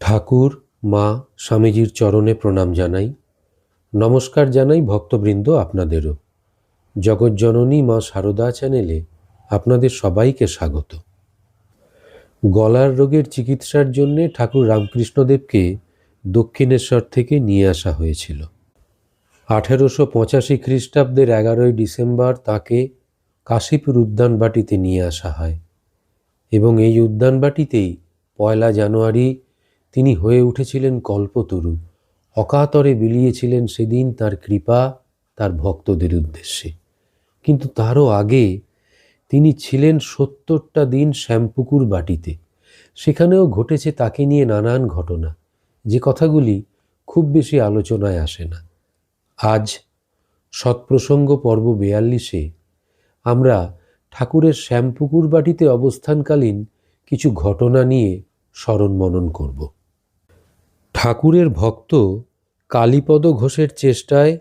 ঠাকুর, মা, স্বামীজির চরণে প্রণাম জানাই। নমস্কার জানাই ভক্তবৃন্দ আপনাদেরও। জগজ্জননী মা সারদা চ্যানেলে আপনাদের সবাইকে স্বাগত। গলার রোগের চিকিৎসার জন্যে ঠাকুর রামকৃষ্ণদেবকে দক্ষিণেশ্বর থেকে নিয়ে আসা হয়েছিল। আঠেরোশো পঁচাশি খ্রিস্টাব্দের এগারোই ডিসেম্বর তাকে কাশীপুর উদ্যানবাটিতে নিয়ে আসা হয় এবং এই উদ্যানবাটিতেই পয়লা জানুয়ারি তিনি হয়ে উঠেছিলেন কল্পতরু। অকাতরে বিলিয়েছিলেন সেদিন তার কৃপা, তার ভক্তদের উদ্দেশ্যে। কিন্তু তারও আগে তিনি ছিলেন সত্তরটা দিন শ্যামপুকুর বাটিতে। সেখানেও ঘটেছে তাকে নিয়ে নানান ঘটনা। যে কথাগুলি খুব বেশি আলোচনায় আসে না। আজ সৎপ্রসঙ্গ পর্ব বেয়াল্লিশে আমরা ঠাকুরের শ্যামপুকুর বাটিতে অবস্থানকালীন কিছু ঘটনা নিয়ে স্মরণ মনন করব। ঠাকুরের ভক্ত কালীপদ ঘোষের চেষ্টায়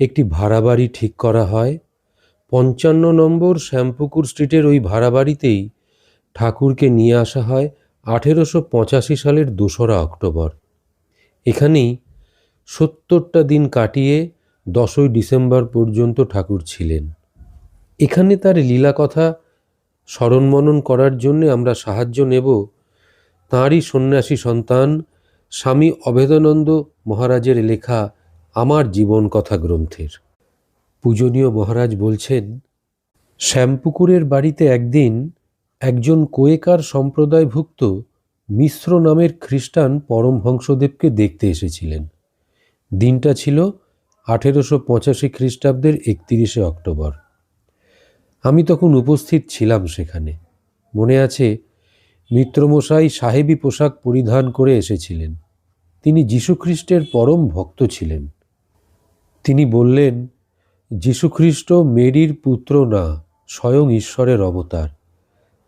একটি ভাড়া বাড়ি ঠিক করা হয়। পঞ্চান্ন নম্বর শ্যামপুকুর স্ট্রিটের ওই ভাড়া বাড়িতেই ঠাকুরকে নিয়ে আসা হয় আঠেরোশো পঁচাশি সালের দোসরা অক্টোবর। এখানেই সত্তরটা দিন কাটিয়ে দশই ডিসেম্বর পর্যন্ত ঠাকুর ছিলেন। এখানে তার লীলা কথা স্মরণ মনন করার জন্য আমরা সাহায্য নেব। তাঁরই সন্ন্যাসী সন্তান স্বামী অভেদানন্দ মহারাজের লেখা আমার জীবন কথা গ্রন্থের। পূজনীয় মহারাজ বলছেন, শ্যামপুকুরের বাড়িতে একদিন একজন কোয়েকার সম্প্রদায়ভুক্ত মিশ্র নামের খ্রিস্টান পরমহংসদেবকে দেখতে এসেছিলেন। দিনটা ছিল আঠেরোশো পঁচাশি খ্রিস্টাব্দের একতিরিশে অক্টোবর। আমি তখন উপস্থিত ছিলাম সেখানে। মনে আছে মিত্রমশাই সাহেবি পোশাক পরিধান করে এসেছিলেন। তিনি যীশুখ্রিস্টের পরম ভক্ত ছিলেন। তিনি বললেন যীশুখ্রিস্ট মেরির পুত্র না, স্বয়ং ঈশ্বরের অবতার।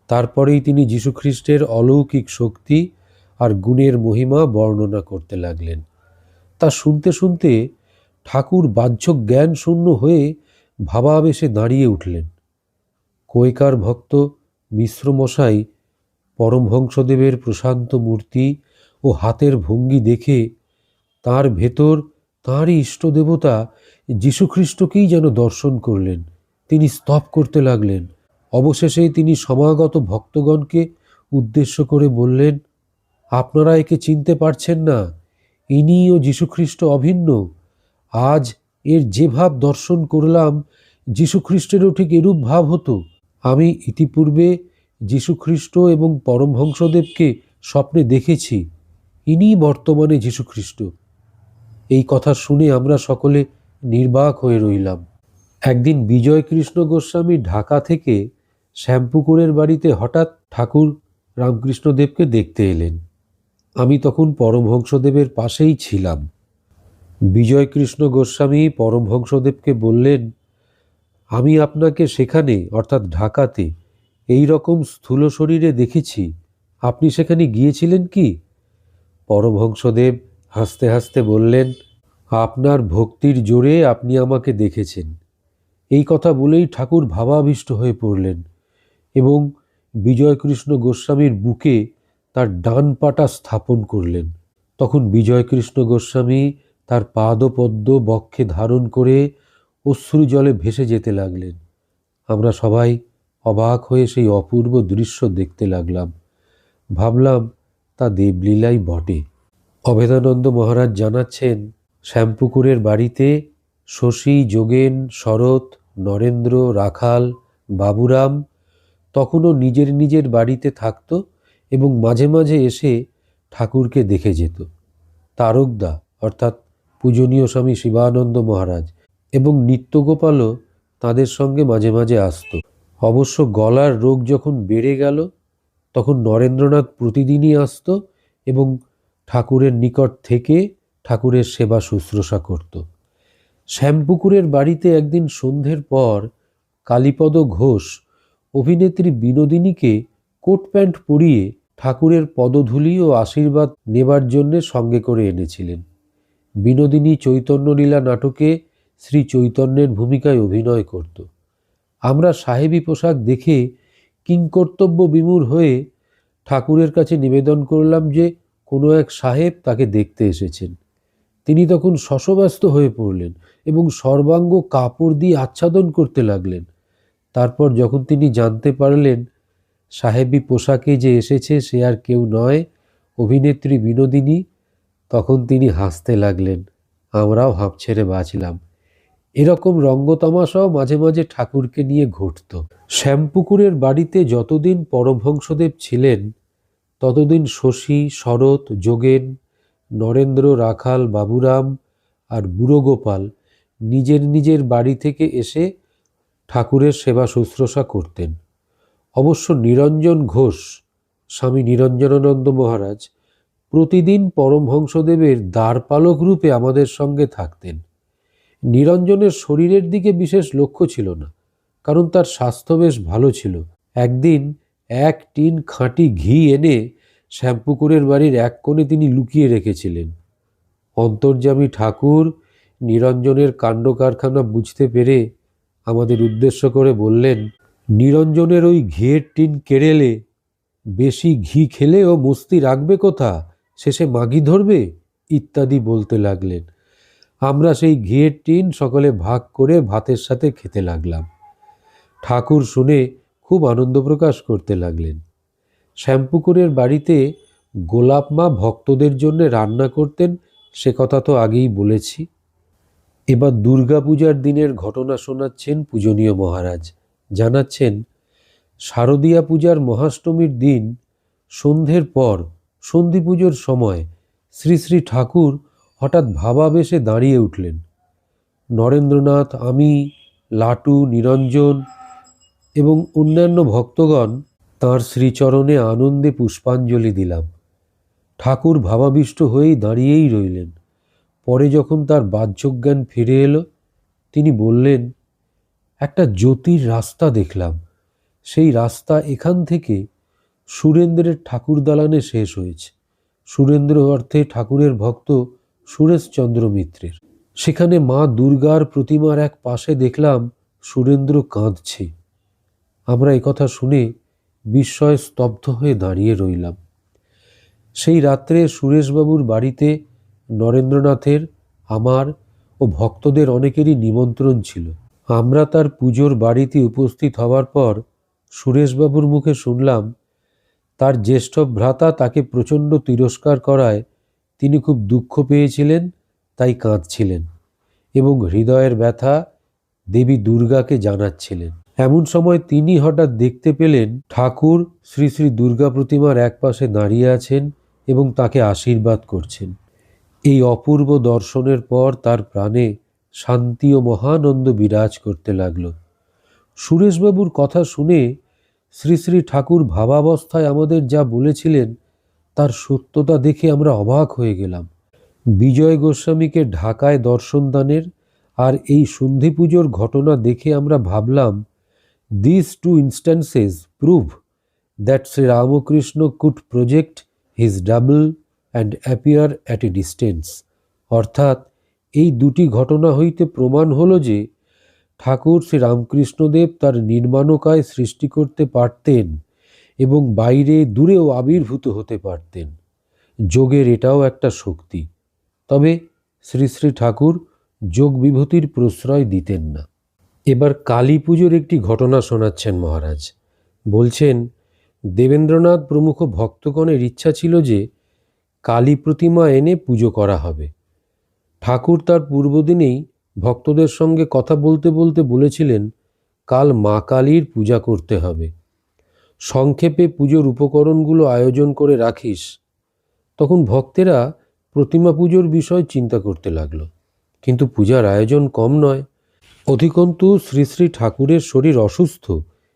তারপরেই তিনি যীশুখ্রিস্টের অলৌকিক শক্তি আর গুণের মহিমা বর্ণনা করতে লাগলেন। তা শুনতে শুনতে ঠাকুর বাহ্য জ্ঞান শূন্য হয়ে ভাবাবেশে দাঁড়িয়ে উঠলেন। কৈকার ভক্ত মিশ্রমশাই পরমহংসদেবের প্রশান্ত মূর্তি ও হাতের ভঙ্গি দেখে তার ভেতর তাঁরই ইষ্টদেবতা যীশুখ্রিস্টকেই যেন দর্শন করলেন। তিনি স্তব করতে লাগলেন। অবশেষে তিনি সমাগত ভক্তগণকে উদ্দেশ্য করে বললেন, আপনারা একে চিনতে পারছেন না। ইনি ও যীশুখ্রিস্ট অভিন্ন। আজ এর যে ভাব দর্শন করলাম যীশুখ্রিস্টেরও ঠিক এরূপ ভাব হতো। আমি ইতিপূর্বে যীশুখ্রিস্ট এবং পরমহংসদেবকে স্বপ্নে দেখেছি, ইনিই বর্তমানে যীশুখ্রিস্ট এই কথা শুনে আমরা সকলে নির্বাক হয়ে রইলাম। একদিন বিজয় কৃষ্ণ গোস্বামী ঢাকা থেকে শ্যামপুকুরের বাড়িতে হঠাৎ ঠাকুর রামকৃষ্ণদেবকে দেখতে এলেন। আমি তখন পরমহংসদেবের পাশেই ছিলাম। বিজয় কৃষ্ণ গোস্বামী পরমহংসদেবকে বললেন, আমি আপনাকে সেখানে, অর্থাৎ ঢাকাতে এই রকম স্থূল শরীরে দেখেছি। আপনি সেখানে গিয়েছিলেন কি? পরমহংসদেব হাসতে হাসতে বললেন, আপনার ভক্তির জোরে আপনি আমাকে দেখেছেন। এই কথা বলেই ঠাকুর ভাবাবিষ্ট হয়ে পড়লেন এবং বিজয়কৃষ্ণ গোস্বামীর বুকে তার ডান পাটা স্থাপন করলেন। তখন বিজয়কৃষ্ণ গোস্বামী তার পাদপদ্ম বক্ষে ধারণ করে অশ্রু জলে ভেসে যেতে লাগলেন। আমরা সবাই অবাক হয়ে সেই অপূর্ব দৃশ্য দেখতে লাগলাম। ভাবলাম, তা দেবলীলাই বটে। অভেদানন্দ মহারাজ জানাচ্ছেন, শ্যামপুকুরের বাড়িতে শশী, যোগেন, শরৎ, নরেন্দ্র, রাখাল, বাবুরাম তখনও নিজের নিজের বাড়িতে থাকত এবং মাঝে মাঝে এসে ঠাকুরকে দেখে যেত। তারকদা, অর্থাৎ পূজনীয় স্বামী শিবানন্দ মহারাজ এবং নিত্যগোপালও তাদের সঙ্গে মাঝে মাঝে আসত। অবশ্য গলার রোগ যখন বেড়ে গেল, তখন নরেন্দ্রনাথ প্রতিদিনই আসত এবং ঠাকুরের নিকট থেকে ঠাকুরের সেবা শুশ্রূষা করত। শ্যামপুকুরের বাড়িতে একদিন সন্ধ্যের পর কালীপদ ঘোষ অভিনেত্রী বিনোদিনীকে কোট প্যান্ট পরিয়ে ঠাকুরের পদধূলি ও আশীর্বাদ নেবার জন্যে সঙ্গে করে এনেছিলেন। বিনোদিনী চৈতন্যলীলা নাটকে শ্রী চৈতন্যের ভূমিকায় অভিনয় করত। আমরা সাহেবী পোশাক দেখে কিংকর্তব্য বিমূর হয়ে ঠাকুরের কাছে নিবেদন করলাম যে কোনো এক সাহেব তাকে দেখতে এসেছেন। তিনি তখন শশব্যস্ত হয়ে পড়লেন এবং সর্বাঙ্গ কাপড় দিয়ে আচ্ছাদন করতে লাগলেন। তারপর যখন তিনি জানতে পারলেন সাহেবী পোশাকে যে এসেছে সে আর কেউ নয়, অভিনেত্রী বিনোদিনী, তখন তিনি হাসতে লাগলেন। আমরাও হাঁপ ছেড়ে বাঁচলাম। এরকম রঙ্গতামাশাও মাঝে মাঝে ঠাকুরকে নিয়ে ঘটত। শ্যামপুকুরের বাড়িতে যতদিন পরমহংসদেব ছিলেন, ততদিন শশী, শরৎ, যোগেন, নরেন্দ্র, রাখাল, বাবুরাম আর বুড়োগোপাল নিজের নিজের বাড়ি থেকে এসে ঠাকুরের সেবা শুশ্রূষা করতেন। অবশ্য নিরঞ্জন ঘোষ, স্বামী নিরঞ্জনানন্দ মহারাজ প্রতিদিন পরমহংসদেবের দ্বারপালক রূপে আমাদের সঙ্গে থাকতেন। নিরঞ্জনের শরীরের দিকে বিশেষ লক্ষ্য ছিল না, কারণ তার স্বাস্থ্য বেশ ভালো ছিল। একদিন এক টিন খাঁটি ঘি এনে শ্যামপুকুরের বাড়ির এক কোণে তিনি লুকিয়ে রেখেছিলেন। অন্তর্যামী ঠাকুর নিরঞ্জনের কাণ্ড কারখানা বুঝতে পেরে আমাদের উদ্দেশ্য করে বললেন, নিরঞ্জনের ওই ঘিয়ের টিন কেড়েলে বেশি ঘি খেলে ও মস্তি রাখবে কোথা? শেষে মাগি ধরবে? ইত্যাদি বলতে লাগলেন। আমরা সেই ঘিয়ের টিন সকলে ভাগ করে ভাতের সাথে খেতে লাগলাম। ঠাকুর শুনে খুব আনন্দ প্রকাশ করতে লাগলেন। শ্যামপুকুরের বাড়িতে গোলাপ মা ভক্তদের জন্য রান্না করতেন সে কথা তো আগেই বলেছি। এবার দুর্গাপূজার দিনের ঘটনা শোনাচ্ছেন পূজনীয় মহারাজ। জানাচ্ছেন, শারদীয়া পূজার মহাষ্টমীর দিন সন্ধ্যের পর সন্ধি পুজোর সময় শ্রী শ্রী ঠাকুর হঠাৎ ভাবাবেশে দাঁড়িয়ে উঠলেন। নরেন্দ্রনাথ, আমি, লাটু, নিরঞ্জন এবং অন্যান্য ভক্তগণ তাঁর শ্রীচরণে আনন্দে পুষ্পাঞ্জলি দিলাম। ঠাকুর ভাবাবিষ্ট হয়েই দাঁড়িয়েই রইলেন। পরে যখন তার বাহ্যজ্ঞান ফিরে এলো, তিনি বললেন, একটা জ্যোতির রাস্তা দেখলাম। সেই রাস্তা এখান থেকে সুরেন্দ্রের ঠাকুর দালানে শেষ হয়েছে। সুরেন্দ্র অর্থে ঠাকুরের ভক্ত সুরেশচন্দ্র মিত্রের। সেখানে মা দুর্গার প্রতিমার এক পাশে দেখলাম সুরেন্দ্র কাঁদছে। আমরা কথা শুনে বিস্ময়ে স্তব্ধ হয়ে দাঁড়িয়ে রইলাম। সেই রাত্রে সুরেশবাবুর বাড়িতে নরেন্দ্রনাথের, আমার ও ভক্তদের অনেকেরই নিমন্ত্রণ ছিল। আমরা তার পুজোর বাড়িতে উপস্থিত হওয়ার পর সুরেশবাবুর মুখে শুনলাম, তার জ্যেষ্ঠ ভ্রাতা তাকে প্রচণ্ড তিরস্কার করায় তিনি খুব দুঃখ পেয়েছিলেন, তাই কাঁদছিলেন এবং হৃদয়ের ব্যথা দেবী দুর্গাকে জানাচ্ছিলেন। এমন সময় তিনি হঠাৎ দেখতে পেলেন ঠাকুর শ্রী শ্রী দুর্গা প্রতিমার একপাশে দাঁড়িয়ে আছেন এবং তাকে আশীর্বাদ করছেন। এই অপূর্ব দর্শনের পর তার প্রাণে শান্তি ও মহানন্দ বিরাজ করতে লাগল। সুরেশবাবুর কথা শুনে শ্রী শ্রী ঠাকুর ভাবাবস্থায় আমাদের যা বলেছিলেন তার সত্যতা দেখে আমরা অবাক হয়ে গেলাম। বিজয় গোস্বামীকে ঢাকায় দর্শনদানের আর এই সন্ধি পুজোর ঘটনা দেখে আমরা ভাবলাম this two instances prove that Shri Ramakrishna could project his double and appear at a distance অর্থাৎ এই দুটি ঘটনা হইতে প্রমাণ হলো যে ঠাকুর শ্রী রামকৃষ্ণদেব তার নির্মাণকায় সৃষ্টি করতে পারতেন। এবং বাইরে দূরেও আবির্ভূত হতে পারতেন। যোগের এটাও একটা শক্তি। তবে শ্রী শ্রী ঠাকুর যোগ বিভূতির প্রশ্রয় দিতেন না। এবার কালী পুজোর একটি ঘটনা শোনাচ্ছেন মহারাজ। বলছেন, দেবেন্দ্রনাথ প্রমুখ ভক্তগণের ইচ্ছা ছিল যে কালী প্রতিমা এনে পুজো করা হবে। ঠাকুর তার পূর্বদিনেই ভক্তদের সঙ্গে কথা বলতে বলতে বলেছিলেন, কাল মা কালীর পূজা করতে হবে। সংক্ষেপে পুজোর উপকরণগুলো আয়োজন করে রাখিস। তখন ভক্তেরা প্রতিমা পুজোর বিষয় চিন্তা করতে লাগল। কিন্তু পূজার আয়োজন কম নয়। অধিকন্তু শ্রী শ্রী ঠাকুরের শরীর অসুস্থ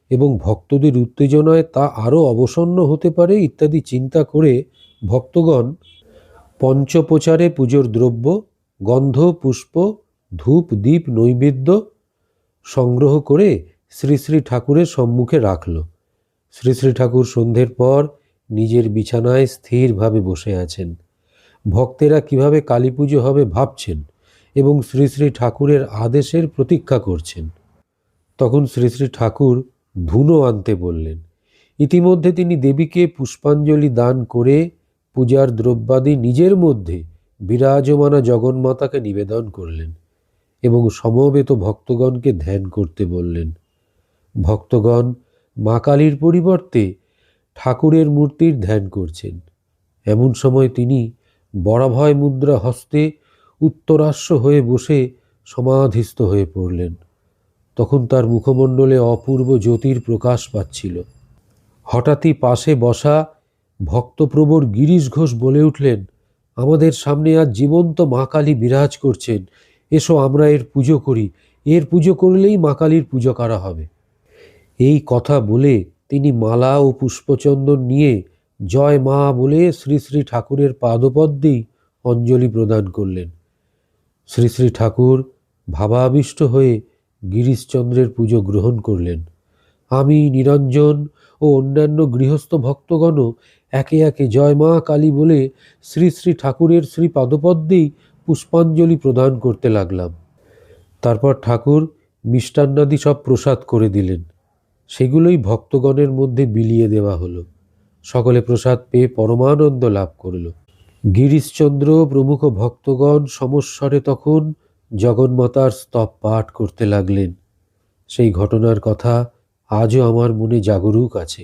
এবং ভক্তদের উত্তেজনায় তা আরও অবসন্ন হতে পারে ইত্যাদি চিন্তা করে ভক্তগণ পঞ্চপ্রচারে পুজোর দ্রব্য, গন্ধ, পুষ্প, ধূপ, দীপ, নৈবেদ্য সংগ্রহ করে শ্রী শ্রী ঠাকুরের সম্মুখে রাখল। শ্রী শ্রী ঠাকুর সন্ধ্যের পর নিজের বিছানায় স্থিরভাবে বসে আছেন। ভক্তেরা কীভাবে কালী পুজো হবে ভাবছেন এবং শ্রী শ্রী ঠাকুরের আদেশের প্রতীক্ষা করছেন। তখন শ্রী শ্রী ঠাকুর ধুনো আনতে বললেন। ইতিমধ্যে তিনি দেবীকে পুষ্পাঞ্জলি দান করে পূজার দ্রব্যাদি নিজের মধ্যে বিরাজমানা জগন্মাতাকে নিবেদন করলেন এবং সমবেত ভক্তগণকে ধ্যান করতে বললেন। ভক্তগণ মা কালীর পরিবর্তে ঠাকুরের মূর্তির ধ্যান করছেন। এমন সময় তিনি বরাভয় মুদ্রা হস্তে উত্তরাশ্ব হয়ে বসে সমাধিস্থ হয়ে পড়লেন। তখন তার মুখমণ্ডলে অপূর্ব জ্যোতির প্রকাশ পাচ্ছিল। হঠাৎই পাশে বসা ভক্তপ্রবর গিরিশ ঘোষ বলে উঠলেন, আমাদের সামনে আজ জীবন্ত মা কালী বিরাজ করছেন। এসো আমরা এর পুজো করি। এর পুজো করলেই মা কালীর পুজো করা হবে। এই কথা বলে তিনি মালা ও পুষ্পচন্দন নিয়ে জয় মা বলে শ্রী শ্রী ঠাকুরের পাদপদ্মেই অঞ্জলি প্রদান করলেন। শ্রী শ্রী ঠাকুর ভাবাবিষ্ট হয়ে গিরিশচন্দ্রের পুজো গ্রহণ করলেন। আমি নিরঞ্জন ও অন্যান্য গৃহস্থ ভক্তগণও একে একে জয় মা কালী বলে শ্রী শ্রী ঠাকুরের শ্রী পাদপদ্মেই পুষ্পাঞ্জলি প্রদান করতে লাগলাম। তারপর ঠাকুর মিষ্টান্নাদি সব প্রসাদ করে দিলেন। সেগুলোই ভক্তগণের মধ্যে বিলিয়ে দেওয়া হলো। সকলে প্রসাদ পেয়ে পরমানন্দ লাভ করল। গিরিশচন্দ্র প্রমুখ ভক্তগণ সমস্বরে তখন জগন্মাতার স্তব পাঠ করতে লাগলেন। সেই ঘটনার কথা আজও আমার মনে জাগরুক আছে।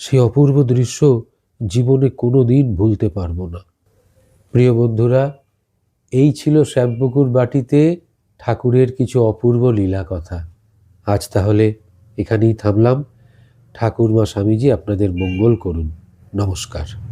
সেই অপূর্ব দৃশ্য জীবনে কোনো দিন ভুলতে পারব না। প্রিয় বন্ধুরা, এই ছিল শ্যামপুকুর বাটিতে ঠাকুরের কিছু অপূর্ব লীলা কথা আজ তাহলে এখানেই থামলাম। ঠাকুরমা স্বামীজি আপনাদের মঙ্গল করুন। নমস্কার।